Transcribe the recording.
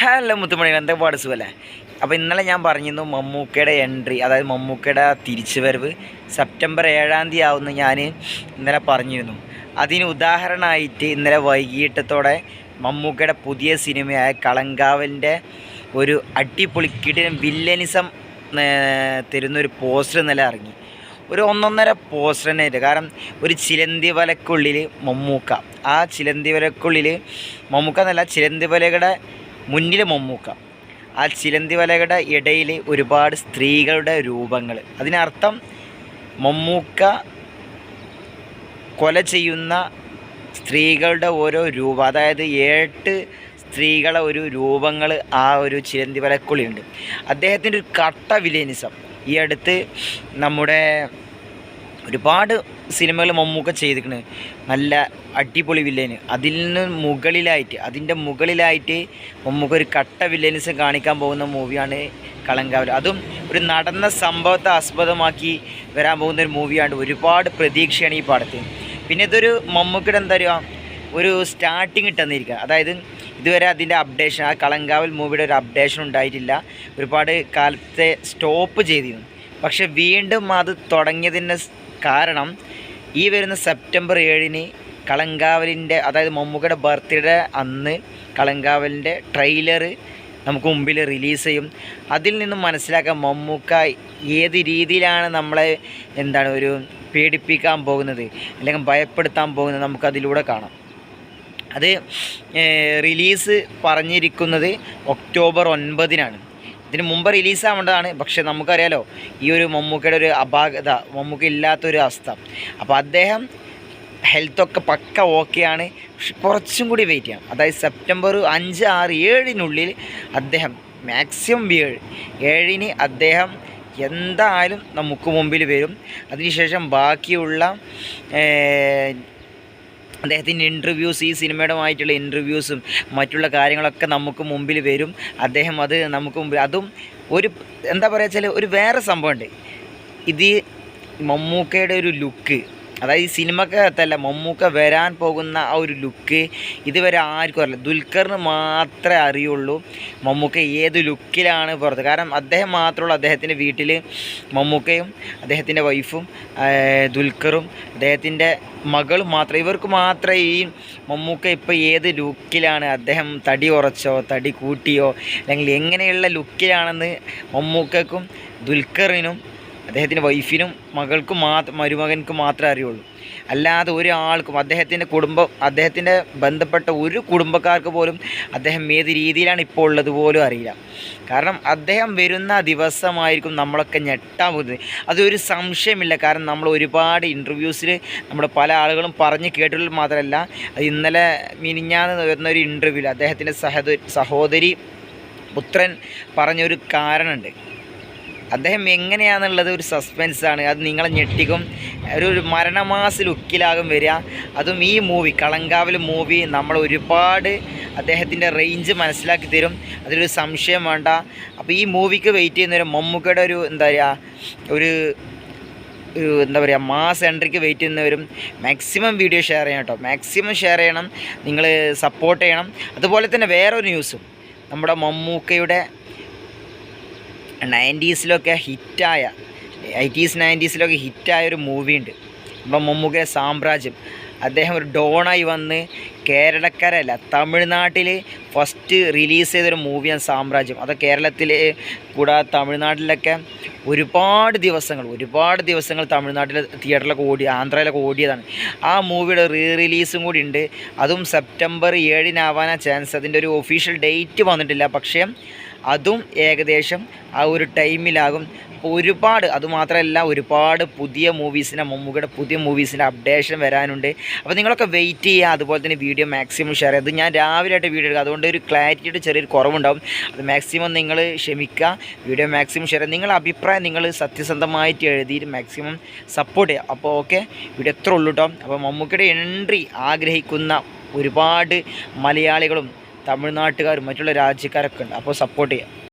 Hello മുത്തുമണി എന്താ പാട് സുഖല്ലേ? അപ്പോൾ ഇന്നലെ ഞാൻ പറഞ്ഞിരുന്നു മമ്മൂക്കയുടെ എൻട്രി അതായത് മമ്മൂക്കയുടെ തിരിച്ചുവരവ് സെപ്റ്റംബർ ഏഴാം തീയതി ആവുമെന്ന് ഞാൻ ഇന്നലെ പറഞ്ഞിരുന്നു. അതിന് ഉദാഹരണമായിട്ട് ഇന്നലെ വൈകിട്ടത്തോടെ മമ്മൂക്കയുടെ പുതിയ സിനിമയായ കളങ്കാവലിന്റെ ഒരു അടിപൊളി കിടിലൻ വില്ലനിസം തരുന്നൊരു പോസ്റ്റർ ഇന്നലെ ഇറങ്ങി. ഒരു ഒന്നൊന്നര പോസ്റ്റർ തന്നെ ആയിട്ട്. കാരണം ഒരു ചിലന്തി വലക്കുള്ളിൽ മമ്മൂക്ക. ആ ചിലന്തി വലക്കുള്ളിൽ മമ്മൂക്ക എന്നല്ല ചിലന്തി വലയുടെ മുന്നിൽ മമ്മൂക്ക. ആ ചിലന്തി വലകളുടെ ഇടയിൽ ഒരുപാട് സ്ത്രീകളുടെ രൂപങ്ങൾ അതിനർത്ഥം മമ്മൂക്ക കൊല ചെയ്യുന്ന സ്ത്രീകളുടെ ഓരോ രൂപം അതായത് ഏട്ട് സ്ത്രീകളെ ഒരു രൂപങ്ങൾ ആ ഒരു ചിലന്തി വലക്കുള്ളിയുണ്ട് അദ്ദേഹത്തിന്റെ ഒരു കട്ട വിലേനിസം ഈ അടുത്ത് നമ്മുടെ ഒരുപാട് സിനിമകൾ മമ്മൂക്ക ചെയ്തിരിക്കണ് നല്ല അടിപൊളി വില്ലന്. അതിൽ നിന്ന് മുകളിലായിട്ട് അതിന്റെ മുകളിലായിട്ട് മമ്മൂക്ക ഒരു കട്ട വില്ലേനസ് കാണിക്കാൻ പോകുന്ന മൂവിയാണ് കളങ്കാവൽ. അതും ഒരു നടന്ന സംഭവത്തെ ആസ്പദമാക്കി വരാൻ പോകുന്ന ഒരു മൂവിയാണ്. ഒരുപാട് പ്രതീക്ഷയാണ് ഈ പടത്തിന് പിന്നെ ഇതൊരു മമ്മൂക്കയുടെ എന്താ പറയുക ഒരു സ്റ്റാർട്ടിങ് ഇട്ടെന്നിരിക്കുക. അതായത് ഇതുവരെ അതിന്റെ അപ്ഡേഷൻ ആ കളങ്കാവൽ മൂവിയുടെ ഒരു അപ്ഡേഷൻ ഉണ്ടായിട്ടില്ല. ഒരുപാട് കാലത്തെ സ്റ്റോപ്പ് ചെയ്തിരുന്നു. പക്ഷെ വീണ്ടും അത് തുടങ്ങിയതിന് കാരണം ഈ വരുന്ന സെപ്റ്റംബർ ഏഴിന് കളങ്കാവലിന്റെ അതായത് മമ്മൂക്കയുടെ ബർത്ത്ഡേ അന്ന് കളങ്കാവലിന്റെ ട്രെയിലർ നമുക്ക് മുമ്പിൽ റിലീസ് ചെയ്യും. അതിൽ നിന്നും മനസ്സിലാക്കാം മമ്മൂക്ക ഏത് രീതിയിലാണ് നമ്മളെ എന്താണ് ഒരു പേടിപ്പിക്കാൻ പോകുന്നത് അല്ലെങ്കിൽ ഭയപ്പെടുത്താൻ പോകുന്നത് നമുക്കതിലൂടെ കാണാം. അത് റിലീസ് പറഞ്ഞിരിക്കുന്നത് ഒക്ടോബർ ഒൻപതിനാണ്. ഇതിന് മുമ്പ് റിലീസാവേണ്ടതാണ്. പക്ഷെ നമുക്കറിയാലോ ഈ ഒരു മമ്മൂക്കയുടെ ഒരു അപാകത മമ്മൂക്ക ഇല്ലാത്തൊരു അവസ്ഥ. അപ്പോൾ അദ്ദേഹം ഹെൽത്തൊക്കെ പക്ക ഓക്കെയാണ്. പക്ഷെ കുറച്ചും കൂടി വെയിറ്റ് ചെയ്യണം. അതായത് സെപ്റ്റംബർ അഞ്ച് ആറ് ഏഴിനുള്ളിൽ അദ്ദേഹം മാക്സിമം ഏഴ് ഏഴിന് അദ്ദേഹം എന്തായാലും നമുക്ക് മുമ്പിൽ വരും. അതിനുശേഷം ബാക്കിയുള്ള അദ്ദേഹത്തിന്റെ ഇന്റർവ്യൂസ് ഈ സിനിമയുടെമായിട്ടുള്ള ഇന്റർവ്യൂസും മറ്റുള്ള കാര്യങ്ങളൊക്കെ നമുക്ക് മുമ്പിൽ വരും. അദ്ദേഹം അത് നമുക്ക് മുമ്പിൽ അതും ഒരു എന്താ പറയുക വെച്ചാൽ ഒരു വേറെ സംഭവമുണ്ട്. ഇത് മമ്മൂക്കയുടെ ഒരു ലുക്ക് അതായത് ഈ സിനിമക്കകത്തല്ല മമ്മൂക്ക വരാൻ പോകുന്ന ആ ഒരു ലുക്ക് ഇതുവരെ ആർക്കും അറിയില്ല. ദുൽഖറിന് മാത്രമേ അറിയുള്ളൂ മമ്മൂക്ക ഏത് ലുക്കിലാണ് പുറത്ത്. കാരണം അദ്ദേഹം മാത്രമുള്ള അദ്ദേഹത്തിന്റെ വീട്ടിൽ മമ്മൂക്കയും അദ്ദേഹത്തിന്റെ വൈഫും ദുൽഖറും അദ്ദേഹത്തിന്റെ മകളും മാത്രം. ഇവർക്ക് മാത്രമേ ഈ മമ്മൂക്ക ഇപ്പോൾ ഏത് ലുക്കിലാണ് അദ്ദേഹം തടി ഉറച്ചോ തടി കൂട്ടിയോ അല്ലെങ്കിൽ എങ്ങനെയുള്ള ലുക്കിലാണെന്ന് മമ്മൂക്കക്കും ദുൽഖറിനും അദ്ദേഹത്തിന്റെ വൈഫിനും മകൾക്കും മാത്രം മരുമകൻക്കും മാത്രമേ അറിയുള്ളൂ. അല്ലാതെ ഒരാൾക്കും അദ്ദേഹത്തിന്റെ കുടുംബം അദ്ദേഹത്തിന്റെ ബന്ധപ്പെട്ട ഒരു കുടുംബക്കാർക്ക് പോലും അദ്ദേഹം ഏത് രീതിയിലാണ് ഇപ്പോൾ ഉള്ളത് പോലും അറിയില്ല. കാരണം അദ്ദേഹം വരുന്ന ദിവസമായിരിക്കും നമ്മളൊക്കെ ഞെട്ടാൻ പോകുന്നത് അതൊരു സംശയമില്ല. കാരണം നമ്മൾ ഒരുപാട് ഇന്റർവ്യൂസിൽ നമ്മുടെ പല ആളുകളും പറഞ്ഞ് കേട്ടിട്ടുള്ളത് മാത്രമല്ല ഇന്നലെ മിനിഞ്ഞാന്ന് വരുന്ന ഒരു ഇന്റർവ്യൂവിൽ അദ്ദേഹത്തിന്റെ സഹോദരി സഹോദരി പുത്രൻ പറഞ്ഞൊരു കാരണമുണ്ട്. അദ്ദേഹം എങ്ങനെയാണെന്നുള്ളത് ഒരു സസ്പെൻസാണ് അത് നിങ്ങളെ ഞെട്ടിക്കും. ഒരു ഒരു മരണമാസ ലുക്കിലാകും വരിക. അതും ഈ മൂവി കളങ്കാവൽ മൂവി നമ്മൾ ഒരുപാട് അദ്ദേഹത്തിന്റെ റേഞ്ച് മനസ്സിലാക്കി തരും. അതിലൊരു സംശയം വേണ്ട. അപ്പോൾ ഈ മൂവിക്ക് വെയിറ്റ് ചെയ്യുന്നൊരു മമ്മൂക്കയുടെ ഒരു എന്താ പറയുക ഒരു ഒരു എന്താ പറയുക മാസ് എൻട്രിക്ക് വെയിറ്റ് ചെയ്യുന്നവരും മാക്സിമം വീഡിയോ ഷെയർ ചെയ്യണം കേട്ടോ. മാക്സിമം ഷെയർ ചെയ്യണം. നിങ്ങൾ സപ്പോർട്ട് ചെയ്യണം. അതുപോലെ തന്നെ വേറൊരു ന്യൂസും നമ്മുടെ മമ്മൂക്കയുടെ നയന്റീസിലൊക്കെ ഹിറ്റായ എയ്റ്റീസ് നയന്റീസിലൊക്കെ ഹിറ്റായ ഒരു മൂവി ഉണ്ട് ഇപ്പം മമ്മൂക്കയുടെ സാമ്രാജ്യം. അദ്ദേഹം ഒരു ഡോണായി വന്ന് കേരളക്കരല്ല തമിഴ്നാട്ടിൽ ഫസ്റ്റ് റിലീസ് ചെയ്തൊരു മൂവിയാണ് സാമ്രാജ്യം. അത് കേരളത്തിൽ കൂടാതെ തമിഴ്നാട്ടിലൊക്കെ ഒരുപാട് ദിവസങ്ങൾ ഒരുപാട് ദിവസങ്ങൾ തമിഴ്നാട്ടിലെ തിയേറ്ററിലൊക്കെ ഓടി ആന്ധ്രയിലൊക്കെ ഓടിയതാണ്. ആ മൂവിയുടെ റീ റിലീസും കൂടി ഉണ്ട്. അതും സെപ്റ്റംബർ ഏഴിനാവാനാണ് ചാൻസ്. അതിന്റെ ഒരു ഒഫീഷ്യൽ ഡേറ്റ് വന്നിട്ടില്ല. പക്ഷേ അതും ഏകദേശം ആ ഒരു ടൈമിലാകും. അപ്പോൾ ഒരുപാട് അതുമാത്രമല്ല ഒരുപാട് പുതിയ മൂവീസിന്റെ മമ്മൂക്കയുടെ പുതിയ മൂവീസിന്റെ അപ്ഡേഷൻ വരാനുണ്ട്. അപ്പോൾ നിങ്ങളൊക്കെ വെയിറ്റ് ചെയ്യുക അതുപോലെ തന്നെ വീഡിയോ മാക്സിമം ഷെയർ ചെയ്യുക. ഞാൻ രാവിലെ ആയിട്ട് വീഡിയോ എടുക്കുക. അതുകൊണ്ട് ഒരു ക്ലാരിറ്റിയുടെ ചെറിയൊരു കുറവുണ്ടാവും. അത് മാക്സിമം നിങ്ങൾ ക്ഷമിക്കുക. വീഡിയോ മാക്സിമം ഷെയർ ചെയ്യുക. നിങ്ങളുടെ അഭിപ്രായം നിങ്ങൾ സത്യസന്ധമായിട്ട് എഴുതിയിട്ട് മാക്സിമം സപ്പോർട്ട് ചെയ്യുക. അപ്പോൾ ഓക്കെ വീഡിയോ എത്ര ഉള്ളൂ കേട്ടോ അപ്പോൾ മമ്മൂക്കയുടെ എൻട്രി ആഗ്രഹിക്കുന്ന ഒരുപാട് മലയാളികളും തമിഴ്നാട്ടുകാരും മറ്റുള്ള രാജ്യക്കാരൊക്കെ ഉണ്ട്. അപ്പോൾ സപ്പോർട്ട് ചെയ്യുക